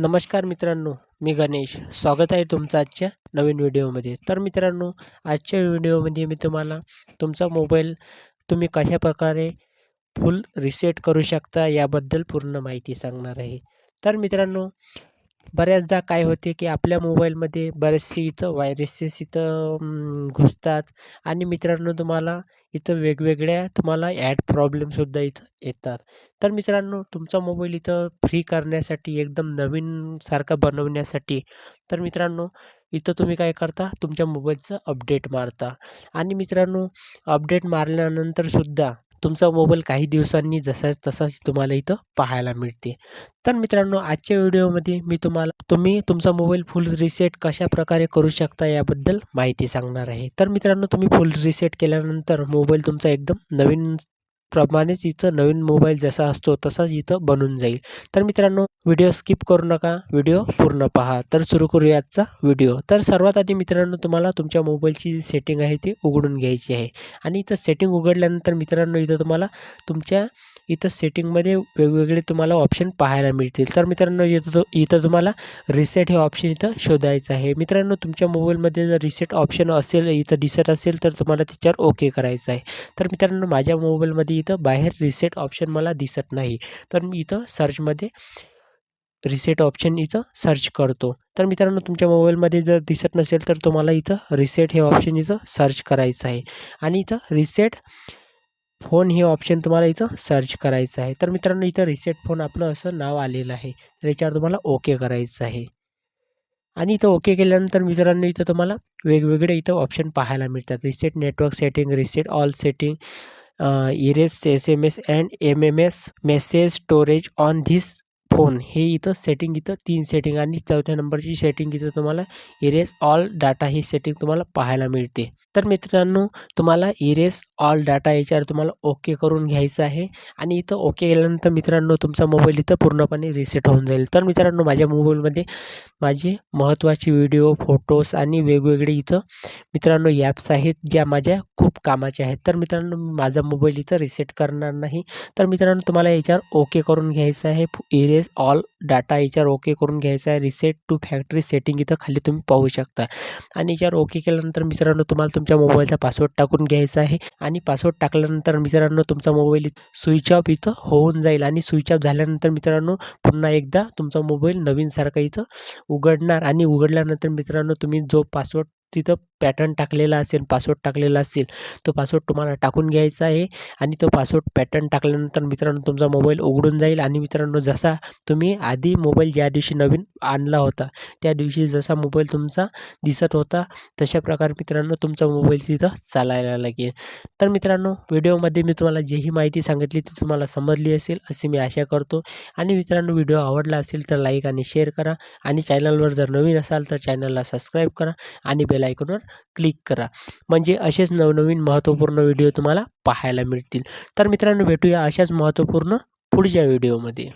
नमस्कार मित्रांनो मी गणेश. स्वागत आहे तुमचं आजच्या नवीन व्हिडिओमध्ये. तर मित्रांनो आजच्या व्हिडिओमध्ये मी तुम्हाला तुमचा मोबाईल तुम्ही कशा प्रकारे फुल रिसेट करू शकता याबद्दल पूर्ण माहिती सांगणार आहे. तर मित्रांनो बऱ्याचदा काय होते की आपल्या मोबाईलमध्ये बरेचसे इथं व्हायरसेस इथं घुसतात. आणि मित्रांनो तुम्हाला इथं वेगवेगळ्या तुम्हाला ॲड प्रॉब्लेमसुद्धा इथं येतात. तर मित्रांनो तुमचा मोबाईल इथं फ्री करण्यासाठी एकदम नवीन सारखा बनवण्यासाठी तर मित्रांनो इथं तुम्ही काय करता? तुमच्या मोबाईलचं अपडेट मारता. आणि मित्रांनो अपडेट मारल्यानंतरसुद्धा तुमचा मोबाईल काही दिवसांनी जसा तसाच तुम्हाला इथं पाहायला मिळते. तर मित्रांनो आजच्या व्हिडिओमध्ये मी तुम्हाला तुम्ही तुमचा मोबाईल फुल रिसेट कशा प्रकारे करू शकता याबद्दल माहिती सांगणार आहे. तर मित्रांनो तुम्ही फुल रिसेट केल्यानंतर मोबाईल तुमचा एकदम नवीन प्रमाणेच इथं नवीन मोबाईल जसा असतो तसाच इथं बनून जाईल. तर मित्रांनो व्हिडिओ स्किप करू नका व्हिडिओ पूर्ण पहा. तर सुरू करूया आजचा व्हिडिओ. तर सर्वात आधी मित्रांनो तुम्हाला तुमच्या मोबाईलची जी सेटिंग आहे ती उघडून घ्यायची आहे. आणि इथं सेटिंग उघडल्यानंतर मित्रांनो इथं तुम्हाला तुमच्या इथं सेटिंगमध्ये वेगवेगळे तुम्हाला ऑप्शन पाहायला मिळतील. तर मित्रांनो इथं इथं तुम्हाला रिसेट हे ऑप्शन इथं शोधायचं आहे. मित्रांनो तुमच्या मोबाईलमध्ये जर रिसेट ऑप्शन असेल इथं दिसत असेल तर तुम्हाला त्याच्यावर ओके करायचं आहे. तर मित्रांनो माझ्या मोबाईलमध्ये इथं बाहेर रिसेट ऑप्शन मला दिसत नाही. तर मी इथं सर्चमध्ये रिसेट ऑप्शन इथं सर्च करतो. तर मित्रांनो तुमच्या मोबाईलमध्ये जर दिसत नसेल तर तुम्हाला इथं रिसेट हे ऑप्शन इथं सर्च करायचं आहे. आणि इथं रिसेट फोन हे ऑप्शन तुम्हाला इथं सर्च करायचं आहे. तर मित्रांनो इथं रिसेट फोन आपलं असं नाव आलेलं आहे. तर याच्यावर तुम्हाला ओके करायचं आहे. आणि इथं ओके केल्यानंतर मित्रांनो इथं तुम्हाला वेगवेगळे इथं ऑप्शन पाहायला मिळतात. Reset network setting reset all setting Uh, erase sms and mms message storage on this phone. हे इथं सेटिंग इथं तीन सेटिंग आणि चौथ्या नंबरची सेटिंग इथं तुम्हाला इरेस ऑल डाटा ही सेटिंग तुम्हाला पाहायला मिळते. तर मित्रांनो तुम्हाला इरेस ऑल डाटा याच्यावर तुम्हाला ओके करून घ्यायचं आहे आणि इथं ओके केल्यानंतर मित्रांनो तुमचा मोबाईल इथं पूर्णपणे रिसेट होऊन जाईल. तर मित्रांनो माझ्या मोबाईलमध्ये माझे महत्त्वाचे व्हिडिओ फोटोज आणि वेगवेगळे इथं मित्रांनो ॲप्स आहेत ज्या माझ्या खूप कामाच्या आहेत. तर मित्रांनो माझा मोबाईल इथं रिसेट करणार नाही. तर मित्रांनो तुम्हाला याच्यावर ओके करून घ्यायचं आहे. इरेज ऑल डाटा याच्यावर ओके करून घ्यायचा आहे. रिसेट टू फॅक्टरी सेटिंग इथं खाली तुम्ही पाहू शकता. आणि याच्यावर ओके केल्यानंतर मित्रांनो तुम्हाला तुमच्या मोबाईलचा पासवर्ड टाकून घ्यायचा आहे. आणि पासवर्ड टाकल्यानंतर मित्रांनो तुमचा मोबाईल स्विच ऑफ इथं होऊन जाईल. आणि स्विच ऑफ झाल्यानंतर मित्रांनो पुन्हा एकदा तुमचा मोबाईल नवीनसारखा इथं उघडणार. आणि उघडल्यानंतर मित्रांनो तुम्ही जो पासवर्ड तिथं पॅटर्न टाकलेला असेल पासवर्ड टाकलेला असेल तो पासवर्ड तुम्हाला टाकून घ्यायचा आहे आणि तो पासवर्ड पॅटर्न टाकल्यानंतर मित्रांनो तुमचा मोबाईल उघडून जाईल आणि मित्रांनो जसा तुम्ही आधी मोबाईल ज्या दिवशी नवीन आणला होता त्या दिवशी जसा मोबाईल तुमचा दिसत होता तशा प्रकारे मित्रांनो तुमचा मोबाईल तिथं चालायला लागेल. तर मित्रांनो व्हिडिओमध्ये मी तुम्हाला जी ही माहिती सांगितली ती तुम्हाला समजली असेल अशी मी आशा करतो. आणि मित्रांनो व्हिडिओ आवडला असेल तर लाईक आणि शेअर करा. आणि चॅनलवर जर नवीन असाल तर चॅनलला सबस्क्राईब करा आणि बेल आयकॉनवर क्लिक करा. म्हणजे असेच नवनवीन महत्त्वपूर्ण व्हिडिओ तुम्हाला पाहायला मिळतील. तर मित्रांनो भेटूया अशाच महत्त्वपूर्ण पुढच्या व्हिडिओमध्ये.